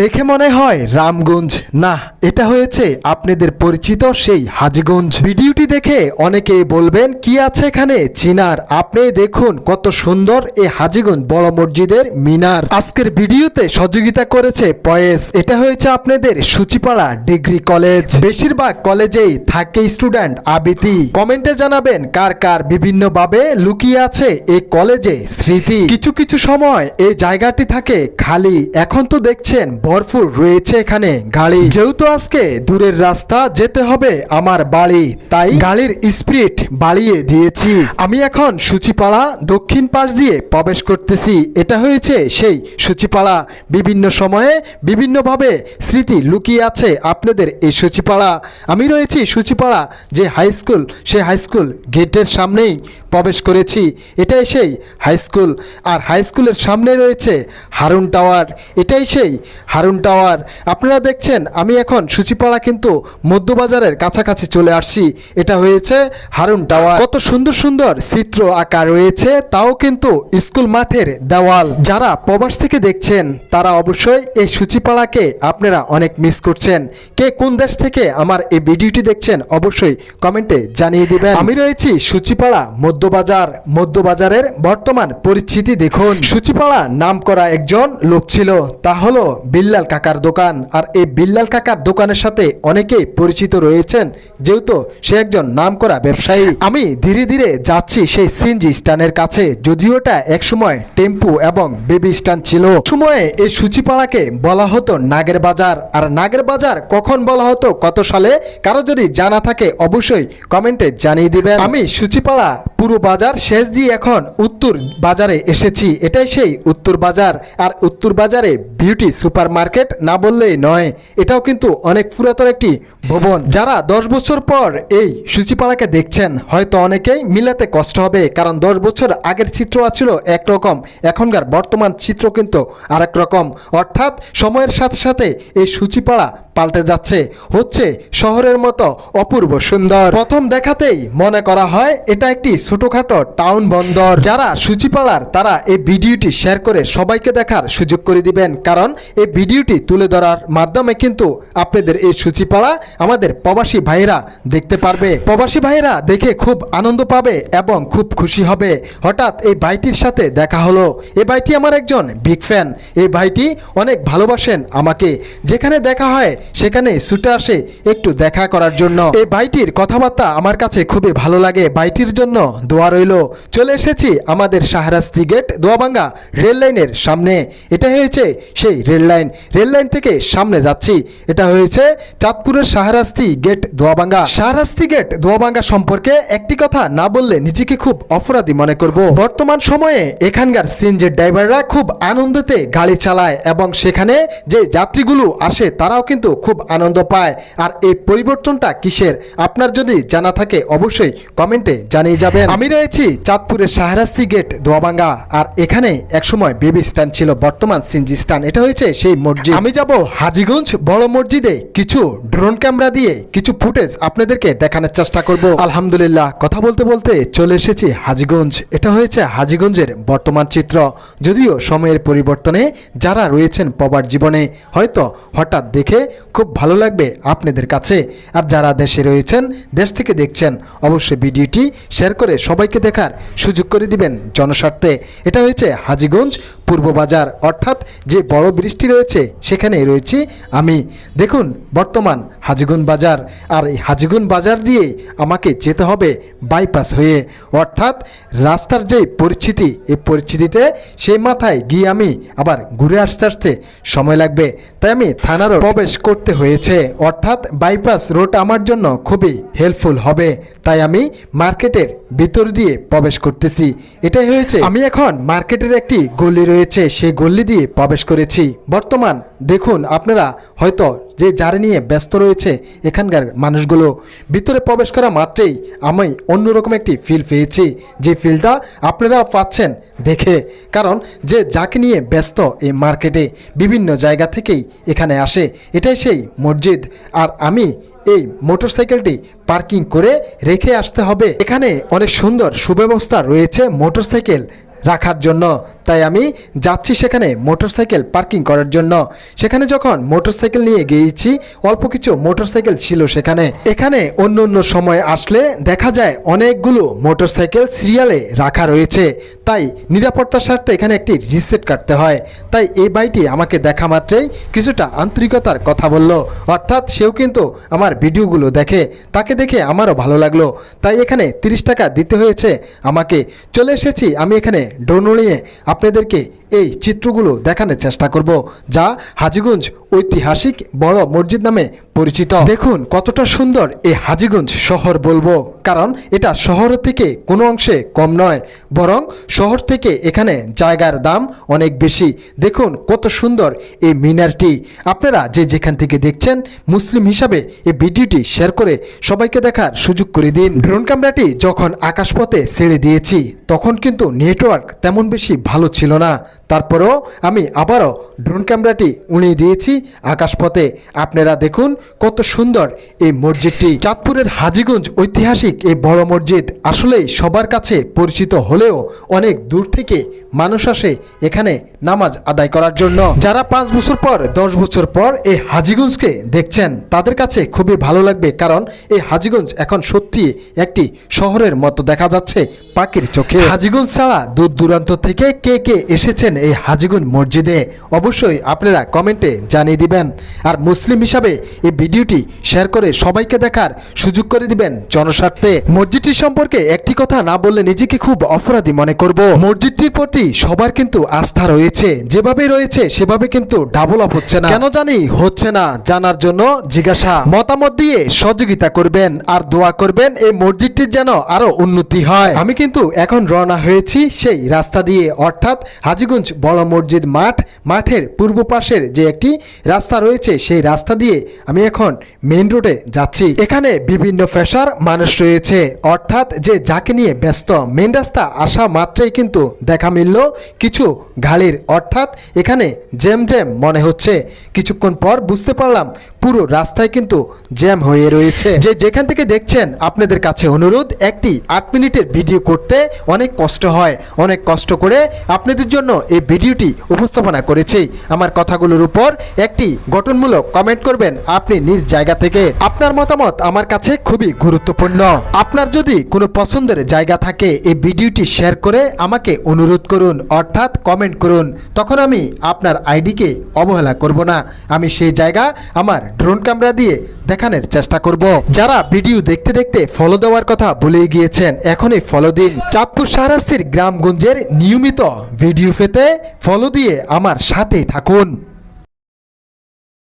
দেখে মনে হয় রামগঞ্জ। না, এটা হয়েছে আপনাদের পরিচিত সেই হাজিগঞ্জ। ভিডিওটি দেখে অনেকেই বলবেন, কি আছে এখানে? চিনার, আপনি দেখুন কত সুন্দর এই হাজিগঞ্জ বড় মসজিদের মিনার। আজকের ভিডিওতে সহযোগিতা করেছে পয়েস। এটা হয়েছে আপনাদের সূচিপাড়া ডিগ্রি কলেজ। বেশিরভাগ কলেজেই থাকে স্টুডেন্ট আবৃত্তি। কমেন্টে জানাবেন কার কার বিভিন্ন ভাবে লুকিয়ে আছে এই কলেজে স্মৃতি। কিছু কিছু সময় এই জায়গাটি থাকে খালি। এখন তো দেখছেন ভরপুর রয়েছে এখানে গাড়ি। যেহেতু আজকে দূরের রাস্তা যেতে হবে আমার বাড়ি, তাই গাড়ির স্পিড বাড়িয়ে দিয়েছি। আমি এখন সূচিপাড়া দক্ষিণ পাশ দিয়ে প্রবেশ করতেছি। এটা হয়েছে সেই সূচিপাড়া। বিভিন্ন সময়ে বিভিন্নভাবে স্মৃতি লুকিয়ে আছে আপনাদের এই সূচিপাড়া। আমি রয়েছি সূচিপাড়া, যে হাই স্কুল সেই হাই স্কুল গেটের সামনেই প্রবেশ করেছি। এটাই সেই হাই স্কুল আর হাই স্কুলের সামনে রয়েছে হারুন টাওয়ার এটাই সেই হারুন টাওয়ার আপনারা দেখছেন, আমি এখন সূচিপাড়া কিন্তু মধ্যবাজারের কাছাকাছি চলে আসছি। এটা হয়েছে হারুন টাওয়ার কত সুন্দর সুন্দর চিত্র আঁকা রয়েছে, তাও কিন্তু স্কুল মাঠের দেওয়াল। যারা প্রবাস থেকে দেখছেন, তারা অবশ্যই এই সূচিপাড়াকে আপনারা অনেক মিস করছেন। কে কোন দেশ থেকে আমার এই ভিডিওটি দেখছেন, অবশ্যই কমেন্টে জানিয়ে দিবেন। আমি রয়েছি সূচিপাড়া মধ্যবাজার। মধ্যবাজারের বর্তমান পরিস্থিতি দেখুন। সূচিপাড়া নাম করা একজন লোক ছিল, তা হলো বিল্লাল কাকার দোকান। আর এই বিল্লাল কাকার দোকানের সাথে অনেকেই পরিচিত রয়েছেন, যেহেতু সে একজন নাম করা ব্যবসায়ী। আমি ধীরে ধীরে যাচ্ছি সেই সিনজি স্ট্যান্ডের কাছে, যদিও এটা একসময় টেম্পু এবং বেবি স্ট্যান্ড ছিল। সময়ে এই সূচিপাড়াকে বলা হতো নাগের বাজার। আর নাগের বাজার কখন বলা হতো, কত সালে, কারও যদি জানা থাকে অবশ্যই কমেন্টে জানিয়ে দিবেন। আমি সূচিপাড়া পুরো বাজার শেষ দিয়ে এখন উত্তর বাজারে এসেছি। এটাই সেই উত্তর বাজার। আর উত্তর বাজারে বিউটি সুপার মার্কেট না বললেই নয়। এটাও কিন্তু অনেক পুরাতন একটি ভবন। যারা দশ বছর পর এই সূচিপাড়াকে দেখছেন, হয়তো অনেকেই মিলাতে কষ্ট হবে, কারণ দশ বছর আগের চিত্র ছিল একরকম। এখনকার বর্তমান চিত্র কিন্তু আরেক রকম। অর্থাৎ সময়ের সাথে সাথে এই সূচিপাড়া পাল্টে যাচ্ছে। হচ্ছে শহরের মতো অপূর্ব সুন্দর। প্রথম দেখাতেই মনে করা হয় এটা একটি ছোটখাটো টাউন বন্দর। যারা সূচিপাড়ার তারা এই ভিডিওটি শেয়ার করে সবাইকে দেখার সুযোগ করে দিবেন, কারণ এই ভিডিওটি তুলে ধরার মাধ্যমে কিন্তু আপনাদের এই সূচিপাড়া আমাদের প্রবাসী ভাইরা দেখতে পারবে। প্রবাসী ভাইরা দেখে খুব আনন্দ পাবে এবং খুব খুশি হবে। হঠাৎ এই ভাইটির সাথে দেখা হলো। এই ভাইটি আমার একজন বিগ ফ্যান এই ভাইটি অনেক ভালোবাসেন আমাকে। যেখানে দেখা হয় সেখানে ছুটে আসে একটু দেখা করার জন্য। এই ভাইটির কথাবার্তা আমার কাছে খুবই ভালো লাগে। ভাইটির জন্য দোয়া রইল। চলে এসেছি আমাদের শাহরাস্তি গেট দোয়াবাঙ্গা রেল লাইনের সামনে। এটা হয়েছে সেই রেল লাইন। রেল লাইন থেকে সামনে যাচ্ছি। এটা হয়েছে চাঁদপুরের শাহরাস্তি গেট দোয়াবাঙ্গা শাহরাস্তি গেট দোয়াবাঙ্গা সম্পর্কে একটি কথা না বললে নিজেকে খুব অপরাধী মনে করব। বর্তমান সময়ে এখানকার সিনজের ড্রাইভাররা খুব আনন্দতে গাড়ি চালায় এবং সেখানে যে যাত্রীগুলো আসে তারাও কিন্তু খুব আনন্দ পায়। আর এই পরিবর্তনটা কিসের? আপনার যদি জানা থাকে অবশ্যই কমেন্টে জানিয়ে যাবেন। আমি রয়েছি চাঁদপুরের শাহরাস্তি গেট দোয়াবাঙ্গা আর এখানে একসময় বেবি স্ট্যান্ড ছিল বর্তমান সিনজি স্ট্যান্ড। এটা হয়েছে সেই মসজিদ। আমি যাব হাজিগঞ্জ বড় মসজিদে কিছু ড্রোন ক্যামেরা দিয়ে কিছু ফুটেজ আপনাদেরকে দেখানোর চেষ্টা করব। আলহামদুলিল্লাহ। কথা বলতে বলতে চলে এসেছি হাজিগঞ্জ। এটা হয়েছে হাজিগঞ্জের বর্তমান চিত্র। যদিও সময়ের পরিবর্তনে যারা রয়েছেন পবার জীবনে হয়তো হঠাৎ দেখে খুব ভালো লাগবে আপনাদের কাছে। আর যারা দেশে রয়েছেন দেশ থেকে দেখছেন অবশ্যই ভিডিওটি শেয়ার করে সবাইকে দেখার সুযোগ করে দিবেন জনস্বার্থে। এটা হয়েছে হাজিগঞ্জ পূর্ব বাজার। অর্থাৎ যে বড় বৃষ্টি রয়েছে সেখানে রয়েছি আমি। দেখুন, বর্তমান হাজিগুন বাজার, আর এই হাজিগুন বাজার দিয়ে আমাকে যেতে হবে বাইপাস হয়ে। অর্থাৎ রাস্তার যে পরিস্থিতি, এই পরিস্থিতিতে সেই মাথায় গিয়ে আমি আবার ঘুরে আসতে আসতে সময় লাগবে। তাই আমি থানারও প্রবেশ করতে হয়েছে। অর্থাৎ বাইপাস রোড আমার জন্য খুবই হেল্পফুল হবে। তাই আমি মার্কেটের ভিতর দিয়ে প্রবেশ করতেছি। এটাই হয়েছে, আমি এখন মার্কেটের একটি গলি রয়েছে, সেই গলি দিয়ে প্রবেশ করেছি। বর্তমান দেখুন আপনারা হয়তো যে যারে নিয়ে ব্যস্ত রয়েছে এখানকার মানুষগুলো। ভিতরে প্রবেশ করা মাত্রেই আমি অন্যরকম একটি ফিল পেয়েছি। যে ফিলটা আপনারা পাচ্ছেন দেখে। কারণ যে যাকে নিয়ে ব্যস্ত এই মার্কেটে বিভিন্ন জায়গা থেকেই এখানে আসে, এটাই সেই মসজিদ। আর আমি এই মোটরসাইকেলটি পার্কিং করে রেখে আসতে হবে। এখানে অনেক সুন্দর সুব্যবস্থা রয়েছে মোটরসাইকেল রাখার জন্য। তাই আমি যাচ্ছি সেখানে মোটরসাইকেল পার্কিং করার জন্য। সেখানে যখন মোটরসাইকেল নিয়ে গিয়েছি, অল্প কিছু মোটরসাইকেল ছিল সেখানে। এখানে অন্য অন্য সময় আসলে দেখা যায় অনেকগুলো মোটরসাইকেল সিরিয়ালে রাখা রয়েছে। তাই নিরাপত্তার স্বার্থে এখানে একটি রিসেট কাটতে হয়। তাই এই বাইটি আমাকে দেখা মাত্রেই কিছুটা আন্তরিকতার কথা বলল। অর্থাৎ সেও কিন্তু আমার ভিডিওগুলো দেখে, তাকে দেখে আমারও ভালো লাগল। তাই এখানে তিরিশ টাকা দিতে হয়েছে। আমাকে চলে এসেছি, আমি এখানে ড্রোন উড়িয়ে আপনাদেরকে এই চিত্রগুলো দেখানোর চেষ্টা করব, যা হাজিগঞ্জ ঐতিহাসিক বড় মসজিদ নামে পরিচিত। দেখুন কতটা সুন্দর এই হাজিগঞ্জ শহর বলব। কারণ এটা শহর থেকে কোনো অংশে কম নয়, বরং শহর থেকে এখানে জায়গার দাম অনেক বেশি। দেখুন কত সুন্দর এই মিনারটি। আপনারা যে যেখান থেকে দেখছেন, মুসলিম হিসাবে এই ভিডিওটি শেয়ার করে সবাইকে দেখার সুযোগ করে দিন। ড্রোন ক্যামেরাটি যখন আকাশপথে ছেড়ে দিয়েছি, তখন কিন্তু নেটওয়ার্ক তেমন বেশি ভালো ছিল না। তারপরেও আমি আবারও ড্রোন ক্যামেরাটি উড়িয়ে দিয়েছি আকাশপথে। আপনারা দেখুন কত সুন্দর এই মসজিদটি। চাঁদপুরের হাজিগঞ্জ ঐতিহাসিক এই বড় মসজিদ আসলেই সবার কাছে পরিচিত হলেও অনেক দূর থেকে মানুষ আসে এখানে নামাজ আদায় করার জন্য। যারা পাঁচ বছর পর, দশ বছর পর এই হাজিগঞ্জকে দেখছেন, তাদের কাছে খুবই ভালো লাগবে কারণ এই হাজিগঞ্জ এখন সত্যি একটি শহরের মতো দেখা যাচ্ছে পাখির চোখে। হাজিগঞ্জ ছাড়া দূর দূরান্ত থেকে কে কে এসেছেন এই হাজিগঞ্জ মসজিদে অবশ্যই আপনারা কমেন্টে জানিয়ে দিবেন। আর মুসলিম হিসাবে এই ভিডিওটি শেয়ার করে সবাইকে দেখার সুযোগ করে দিবেন। জনস্বার্থে মসজিদটি সম্পর্কে একটি কথা না বললে নিজেকে খুব অপরাধী মনে করব। মসজিদটির প্রতি সবার কিন্তু আস্থা রয়েছে। যেভাবে রয়েছে, সেভাবে কিন্তু ডাবল আপ হচ্ছে না। কেন জানি হচ্ছে না জানার জন্য জিজ্ঞাসা। মতামত দিয়ে সহযোগিতা করবেন আর দোয়া করবেন এই মসজিদটির যেন আরও উন্নতি হয়। আমি কিন্তু এখন রওনা হয়েছি সেই রাস্তা দিয়ে। অর্থাৎ হাজিগঞ্জ বড় মসজিদ মাঠ, মাঠের পূর্ব পাশের যে একটি রাস্তা রয়েছে, সেই রাস্তা দিয়ে আমি এখন মেইন রোডে যাচ্ছি। এখানে বিভিন্ন পেশার মানুষ রয়েছে অর্থাৎ যে যাকে নিয়ে ব্যস্ত মেইন রাস্তা আসা মাত্রই কিন্তু দেখা মিলল কিছু গাড়ির। অর্থাৎ এখানে জ্যাম জ্যাম মনে হচ্ছে। কিছুক্ষণ পর বুঝতে পারলাম পুরো রাস্তায় কিন্তু জ্যাম হয়ে রয়েছে। যে যেখান থেকে দেখছেন, আপনাদের কাছে অনুরোধ, একটি আট মিনিটের ভিডিও করতে অনেক কষ্ট হয়। অনেক কষ্ট করে আপনাদের জন্য এই ভিডিওটি উপস্থাপনা করেছি। আমার কথাগুলোর উপর একটি গঠনমূলক কমেন্ট করবেন আপনি নিজ জায়গা থেকে। আপনার মতামত আমার কাছে খুবই গুরুত্বপূর্ণ। আপনার যদি কোনো পছন্দের জায়গা থাকে, এই ভিডিওটি শেয়ার করে আমাকে অনুরোধ করুন, অর্থাৎ কমেন্ট করুন। তখন আমি আপনার আইডিকে অবহেলা করব না। আমি সেই জায়গা আমার ড্রোন ক্যামেরা দিয়ে দেখানোর চেষ্টা করব। যারা ভিডিও দেখতে দেখতে ফলো দেওয়ার কথা ভুলে গিয়েছেন, এখনই ফলো দিন। চাঁদপুর শাহরাস্তির গ্রামগঞ্জের নিয়মিত ভিডিও পেতে ফলো দিয়ে আমার সাথেই থাকুন।